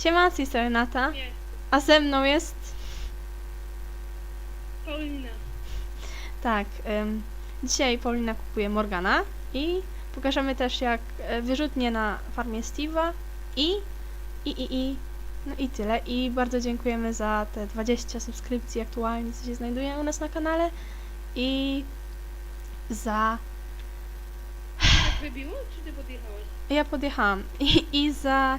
Siema, z tej strony Nata, Nie, a ze mną jest... Paulina. Tak, dzisiaj Paulina kupuje Morgana i pokażemy też jak e, wyrzutnie na farmie Steve'a i, i, i, i, no i tyle. I bardzo dziękujemy za te 20 subskrypcji aktualnie, co się znajduje u nas na kanale i za... Tak wybiło, czy ty podjechałeś? Ja podjechałam i, i za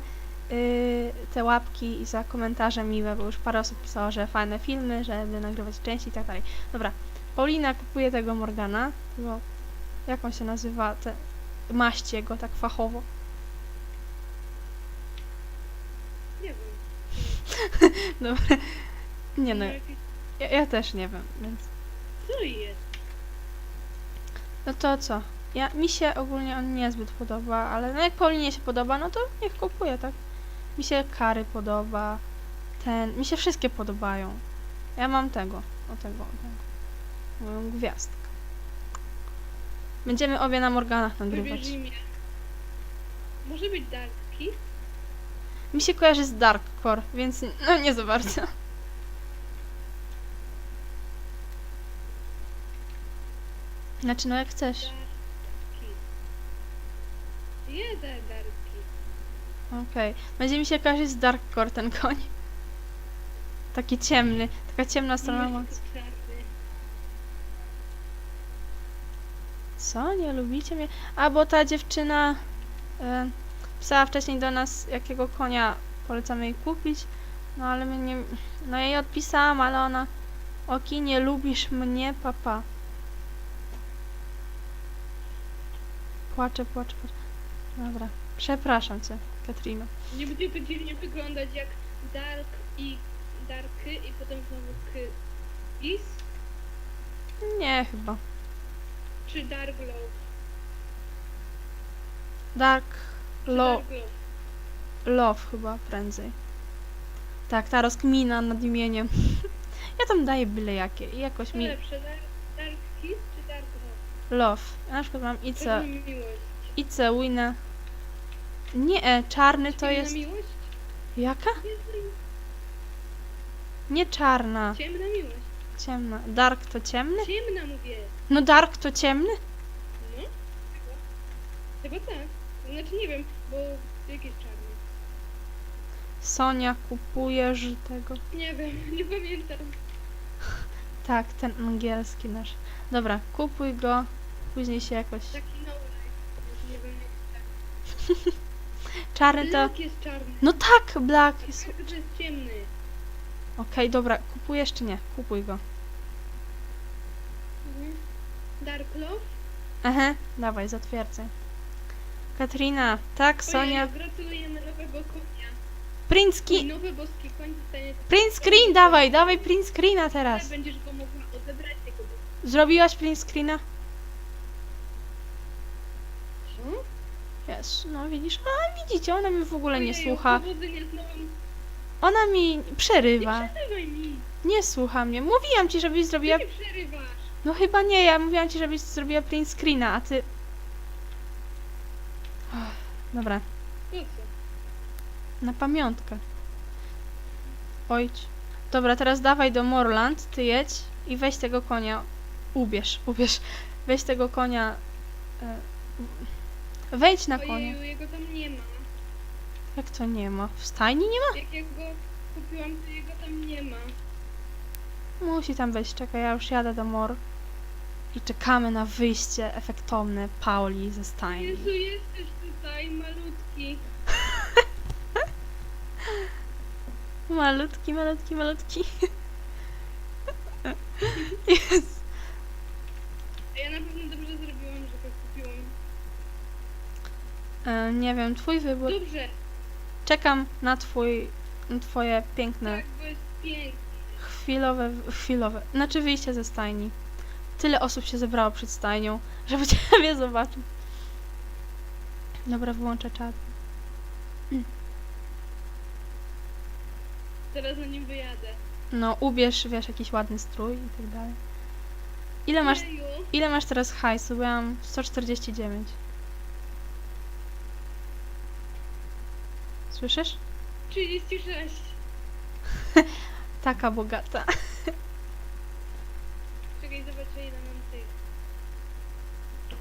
te łapki i za komentarze miłe, bo już parę osób pisało, że fajne filmy, żeby nagrywać części i tak dalej. Dobra, Paulina kupuje tego Morgana, tego, jak on się nazywa, te maść jego tak fachowo. Nie wiem. Dobra, nie no, ja, ja też nie wiem, więc... Co jest? No to co? Ja, mi się ogólnie on niezbyt podoba, ale no jak Paulinie się podoba, no to niech kupuje, tak? Mi się kary podoba, ten, mi się wszystkie podobają. Ja mam tego, o tego, o tego. Moją gwiazdkę. Będziemy obie na Morganach nagrywać. Wybierz. Może być Darki? Mi się kojarzy z Darkcore, więc no nie za bardzo. Znaczy, no jak chcesz. Darki. Jedę Darki. Okej. Będzie mi się kojarzyć z Darkcore ten koń. Taki ciemny, taka ciemna strona mocy. Co? Nie lubicie mnie? A, bo ta dziewczyna e, pisała wcześniej do nas, jakiego konia polecamy jej kupić. No ale my nie... No jej odpisałam, ale ona... Oki, nie lubisz mnie, papa. Płaczę, płaczę, płaczę. Dobra. Przepraszam cię, Katrina. Nie będzie to dziwnie wyglądać jak Dark i Darky i potem znowu K. Is? Nie, chyba. Czy Dark Love? Dark Czy Lo Dark Love? Love chyba prędzej. Tak, ta rozkmina nad imieniem. ja tam daję byle jakie i jakoś Co mi... lepsze, Dark, dark Kiss czy Dark Love? Love. Ja na przykład mam Ice, miłość. Ice Winę. Nie, e, czarny to Ciemna jest... miłość? Jaka? Nie czarna. Ciemna miłość. Ciemna. Dark to ciemny? Ciemna mówię. No dark to ciemny? No? Chyba. Tak. Znaczy nie wiem, bo jak jest czarny? Sonia, kupujesz tego? Nie wiem, nie pamiętam. Tak, ten angielski nasz. Dobra, kupuj go. Później się jakoś... Taki no life. Nie wiem jak tak. Czarny to... Black jest czarny. No tak, black jest... To jest ciemny. Okej, dobra, kupujesz czy nie? Kupuj go. Mhm. Dark Love? Aha, dawaj, zatwierdzaj. Katrina, tak, Sonia. Ojej, gratulujemy nowego konia. Print I screen, nowy boski koń zostanie... print screen, dawaj, dawaj print screena Teraz będziesz go mogła odebrać. Zrobiłaś print screena? Jest, no widzisz, a widzicie, ona mi w ogóle nie Ojeju, słucha. powodzenia z nowym... Ona mi Nie przerywa, przerywaj mi. nie słucha mnie. Mówiłam ci, żebyś zrobiła, Ty nie przerywasz. no chyba nie, ja mówiłam ci, żebyś zrobiła print screena, a ty... Ach, Dobra, Po co? na pamiątkę. Ojdź. Dobra, teraz dawaj do Morland, ty jedź i weź tego konia. Ubierz, ubierz. Weź tego konia. E, wejdź na konia. Ojeju, jego tam nie ma. Jak to nie ma? W stajni nie ma? Jak ja go kupiłam, to jego tam nie ma. Musi tam być. Czekaj, ja już jadę do Mor. I czekamy na wyjście efektowne Pauli ze stajni. Jezu, jesteś tutaj, malutki. Malutki, malutki, malutki. Jest. A ja na pewno dobrze zrobiłam, że go kupiłam. E, nie wiem, twój wybór. Dobrze, Czekam na twój, twoje piękne tak, bo jest. Chwilowe, chwilowe. Znaczy wyjście ze stajni. Tyle osób się zebrało przed stajnią, żeby ciebie zobaczyć. Dobra, wyłączę czat. Teraz na nim wyjadę. No, ubierz, wiesz, jakiś ładny strój i tak dalej. Ile masz, Jeju, ile masz teraz hajsu? Bo ja mam 149. Słyszysz? 36. Taka bogata. Czekaj, zobaczę ile mam tych.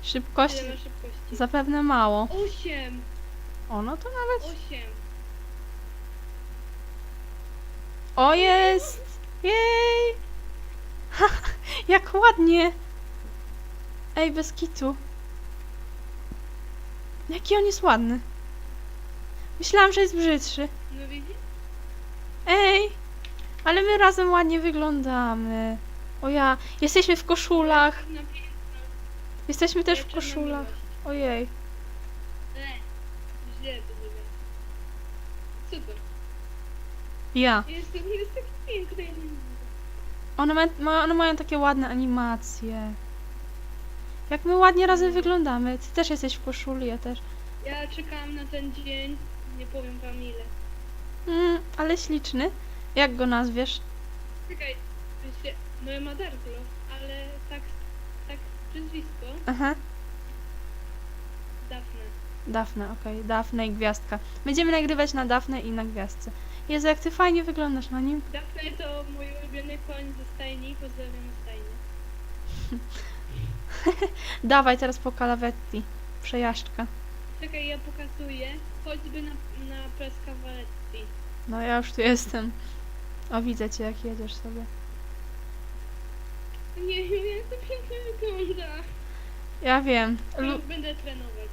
Szybkość Ile ma szybkości? zapewne mało. 8. O, no to nawet... 8. O, jest! Jej! Ha, jak ładnie! Ej, bez kitu. Jaki on jest ładny. Myślałam, że jest brzydszy. No widzisz? Ej! Ale my razem ładnie wyglądamy. O ja, jesteśmy w koszulach. Na piętno. Jesteśmy też w koszulach. miłość. Ojej. E, źle to to? Ja. Jest, jest taki piękny. ja nie. One, ma, ma, one mają takie ładne animacje. Jak my ładnie razem wyglądamy. Ty też jesteś w koszuli, ja też. Ja czekałam na ten dzień, nie powiem wam ile. Mm, ale śliczny. Jak go nazwiesz? Czekaj, wiecie, no ja ma Darklo, ale tak, tak przyzwisko, Aha. Dafne. Dafne, okej. Dafne i gwiazdka. Będziemy nagrywać na Dafne i na gwiazdce. Jezu, jak ty fajnie wyglądasz na nim. Dafne to mój ulubiony koń ze stajni, pozdrawiam stajnię. Dawaj teraz po Calavetti. Przejażdżka. Czekaj, ja pokazuję, choćby na, na Press Cavaletti. No ja już tu jestem. O, widzę cię, jak jedziesz sobie. Nie wiem, jak to pięknie wygląda. Ja wiem. Lu będę trenować.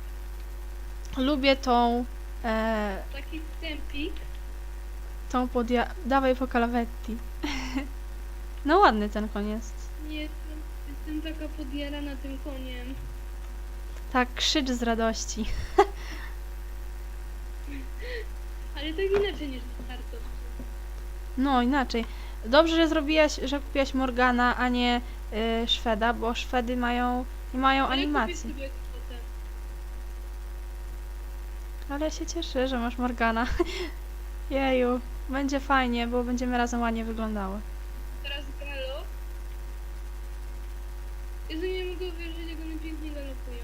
lubię tą... E, Taki wstępik. tą podja... Dawaj po Calavetti. no ładny ten jest. Nie, jestem, jestem taka podjarana tym koniem. Tak, krzycz z radości. Ale tak inaczej niż Narto. No, inaczej. Dobrze, że zrobiłaś, że kupiłaś Morgana, a nie y, Szweda, bo Szwedy mają, nie mają Ale kupię animacji. sobie. Ale ja się cieszę, że masz Morgana. Jeju, będzie fajnie, bo będziemy razem ładnie wyglądały. Teraz galo. Jezu, nie mogę uwierzyć, jak one pięknie galopują.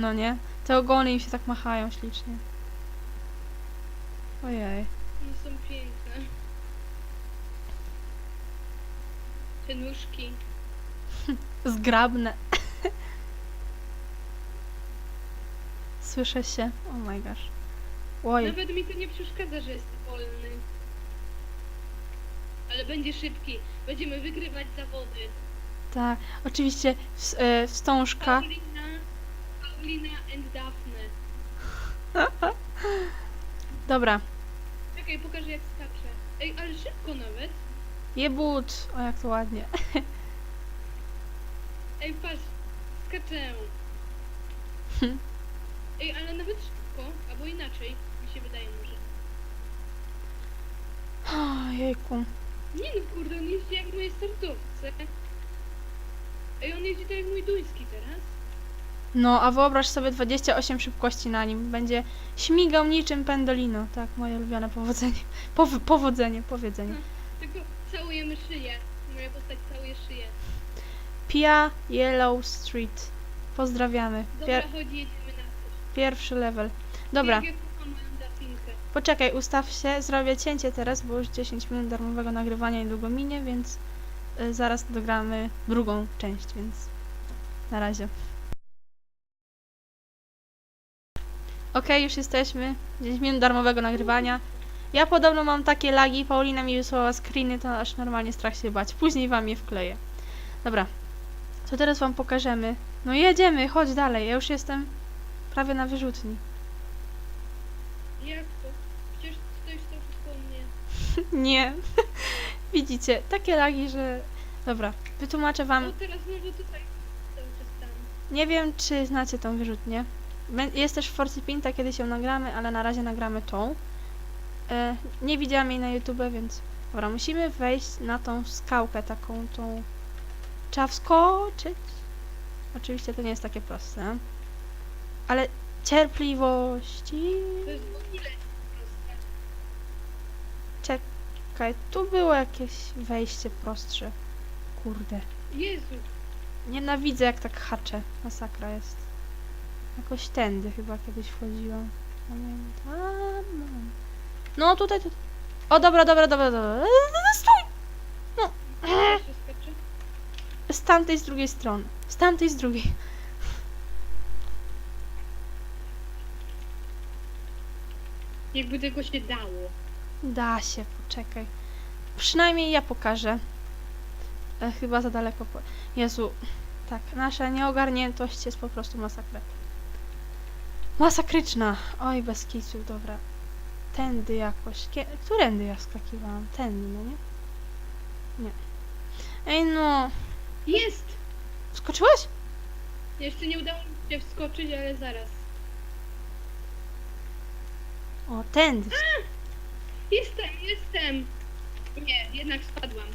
No nie? Te ogony im się tak machają ślicznie. Ojej. One są piękne. Te nóżki. Zgrabne. Słyszę się. Oh my gosh. Oj. Nawet mi to nie przeszkadza, że jest wolny. Ale będzie szybki. Będziemy wygrywać zawody. Tak. Oczywiście ws- e, wstążka. Paulina, Paulina and Daphne. Dobra. Czekaj, pokażę jak skacze. Ej, ale szybko nawet. Jebut. O, jak to ładnie. Ej, patrz, skaczę. Ej, ale nawet szybko, albo inaczej, mi się wydaje może. Ojejku. Nie no, kurde, on jeździ jak moje startowce. Ej, on jeździ tak jak mój duński teraz. No, a wyobraź sobie 28 szybkości na nim. Będzie śmigał niczym pendolino. Tak, moje ulubione powodzenie. Pow- powodzenie, powiedzenie. Tylko całujemy szyję. Moja postać całuje szyję. Pia Yellow Street. Pozdrawiamy. Dobra, Pier- chodź, jedziemy na coś. pierwszy level. Dobra, Jak ja kocham moją Dafinkę. poczekaj, ustaw się. Zrobię cięcie teraz, bo już 10 minut darmowego nagrywania niedługo minie, więc y, zaraz dogramy drugą część, więc na razie. Okej, już jesteśmy. 10 minut darmowego nagrywania. Ja podobno mam takie lagi, Paulina mi wysłała screeny, to aż normalnie strach się bać. Później wam je wkleję. Dobra, to teraz wam pokażemy. No jedziemy, chodź dalej, ja już jestem prawie na wyrzutni. Jak to? Przecież stoisz to wszystko u mnie. Nie. Widzicie, takie lagi, że... Dobra, wytłumaczę wam. O, teraz może tutaj cały czas tam. Nie wiem, czy znacie tą wyrzutnię. Jest też w Forcy Pinta, kiedy się nagramy, ale na razie nagramy tą. E, nie widziałam jej na YouTube, więc... Dobra, musimy wejść na tą skałkę taką, tą... Trzeba wskoczyć. Oczywiście to nie jest takie proste. Ale cierpliwości... Czekaj, tu było jakieś wejście prostsze. Kurde. Jezu, Nienawidzę jak tak haczę. Masakra jest. Jakoś tędy chyba kiedyś wchodziłam. Pamiętam. No tutaj, tutaj. O, dobra, dobra, dobra, dobra. Eee, Stój! Jeszcze skaczę. Z tamtej, z drugiej strony. Z tamtej, z drugiej. Jakby tego się dało. Da się, poczekaj. Przynajmniej ja pokażę. E, chyba za daleko. Po... Jezu, tak, nasza nieogarniętość jest po prostu masakra. Masakryczna. Oj, bez kicu, dobra. Tędy jakoś. Kie... Którędy ja skakiwałam? Tędy, no nie? Nie. Ej no, Jest! skoczyłeś? Jeszcze nie udało mi się wskoczyć, ale zaraz. O, tędy. Jestem, jestem! Nie, jednak spadłam.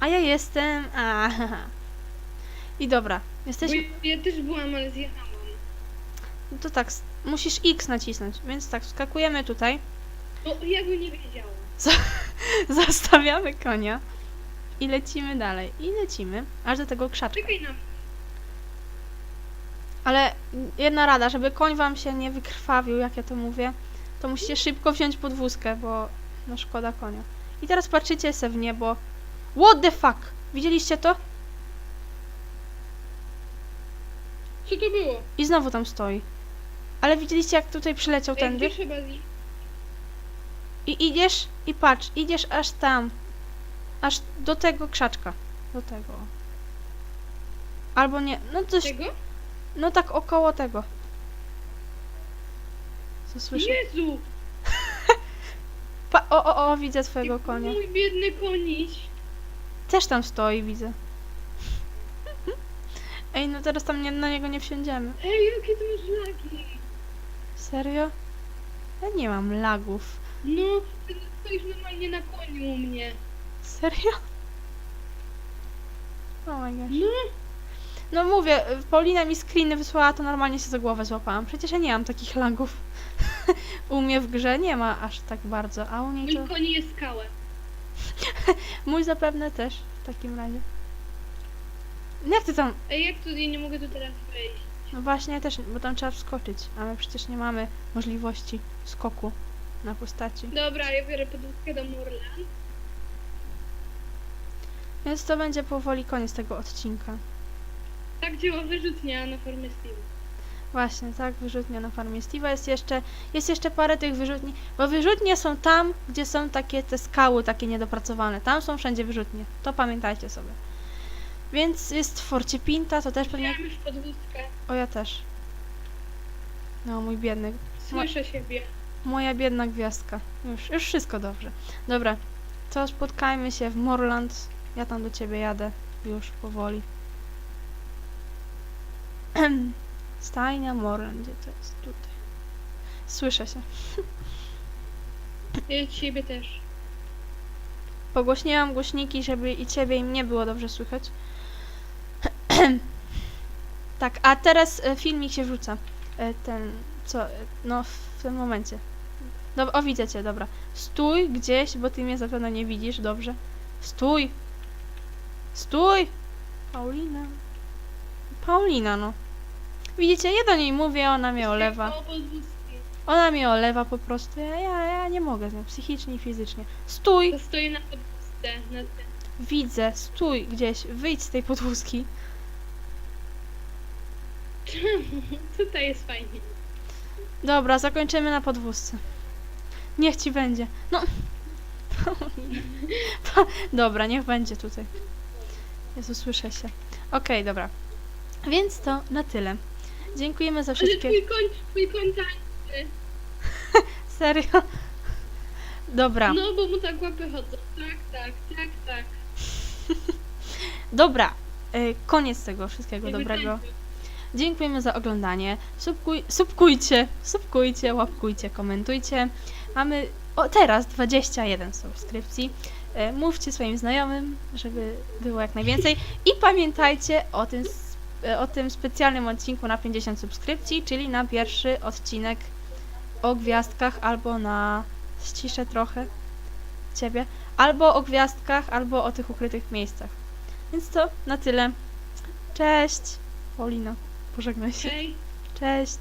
A ja jestem. A, I dobra, Bo jesteśmy. ja też byłam, ale zjechałam. No to tak, musisz X nacisnąć. Więc tak, skakujemy tutaj. Bo ja bym nie wiedziała. Zostawiamy konia i lecimy dalej. I lecimy aż do tego krzaczka. Czekaj na mnie. Ale jedna rada, żeby koń wam się nie wykrwawił, jak ja to mówię, to musicie szybko wziąć podwózkę, bo no szkoda konia. I teraz patrzycie se w niebo. What the fuck? Widzieliście to? Co to było? I znowu tam stoi. Ale widzieliście jak tutaj przyleciał Ej, trzeba zjeść? I idziesz i patrz, idziesz aż tam. Aż do tego krzaczka. Do tego. Albo nie, no coś, Tego? no tak około tego. Co słyszę? Jezu! Pa- o, o, o, widzę twojego konia. Mój biedny koniś. Też tam stoi, widzę. Ej, no teraz tam nie, na niego nie wsiądziemy. Ej, jakie ty masz lagi? Serio? Ja nie mam lagów. No, ty stoisz normalnie na koniu u mnie. Serio? Oh my gosh. No, No mówię, Paulina mi screeny wysłała, to normalnie się za głowę złapałam. Przecież ja nie mam takich lagów. u mnie w grze nie ma aż tak bardzo, a u niej mój to... koni jest skałę. Mój zapewne też w takim razie. Jak ty tam... Ej, jak tu, ja nie mogę tu teraz wejść. No właśnie, ja też, bo tam trzeba wskoczyć, a my przecież nie mamy możliwości skoku na postaci. Dobra, ja biorę podwózkę do Morland. Więc to będzie powoli koniec tego odcinka. Tak działa wyrzutnia na formie Steel. Właśnie, tak, wyrzutnia na farmie Steve'a jest jeszcze, jest jeszcze parę tych wyrzutni, bo wyrzutnie są tam, gdzie są takie te skały takie niedopracowane. Tam są wszędzie wyrzutnie. To pamiętajcie sobie. Więc jest w Forcie Pinta, to też pewnie... Miałam już podwózkę. O, ja też. No, mój biedny. Słyszę siebie. Moja biedna gwiazdka. Już, już wszystko dobrze. Dobra, to spotkajmy się w Morland. Ja tam do ciebie jadę już powoli. Stajnia Morland, gdzie to jest? Tutaj. Słyszę się. Ja siebie też. Pogłośniłam głośniki, żeby i ciebie i mnie było dobrze słychać. tak, a teraz e, filmik się wrzuca. E, Ten, co, e, no w tym momencie. Dob o, widzę cię, dobra. Stój gdzieś, bo ty mnie zapewne nie widzisz, dobrze. Stój! Stój! Paulina. Paulina, no. Widzicie, ja do niej mówię, ona mnie olewa. Ona mnie olewa po prostu. Ja, ja, ja nie mogę z nią, psychicznie i fizycznie. Stój! To stoję na podwózce. Widzę, stój gdzieś, wyjdź z tej podwózki. Tutaj jest fajnie. Dobra, zakończymy na podwózce. Niech ci będzie. No. dobra, niech będzie tutaj. Jezu, słyszę się. Okej, dobra. Więc to na tyle. Dziękujemy za Ale wszystkie. twój koń, twój koń tańczy. Serio? Dobra, No, bo mu tak łapy chodzą. Tak, tak, tak, tak. dobra. Y, koniec tego wszystkiego Jakby dobrego. tańczył. Dziękujemy za oglądanie. Subkuj, subkujcie, subkujcie, łapkujcie, komentujcie. Mamy o, teraz 21 subskrypcji. E, Mówcie swoim znajomym, żeby było jak najwięcej. I pamiętajcie o tym, e, o tym specjalnym odcinku na 50 subskrypcji, czyli na pierwszy odcinek o gwiazdkach albo na ściszę trochę ciebie, albo o gwiazdkach, albo o tych ukrytych miejscach. Więc to na tyle. Cześć! Paulina. Pożegnaj się. Hej. Cześć.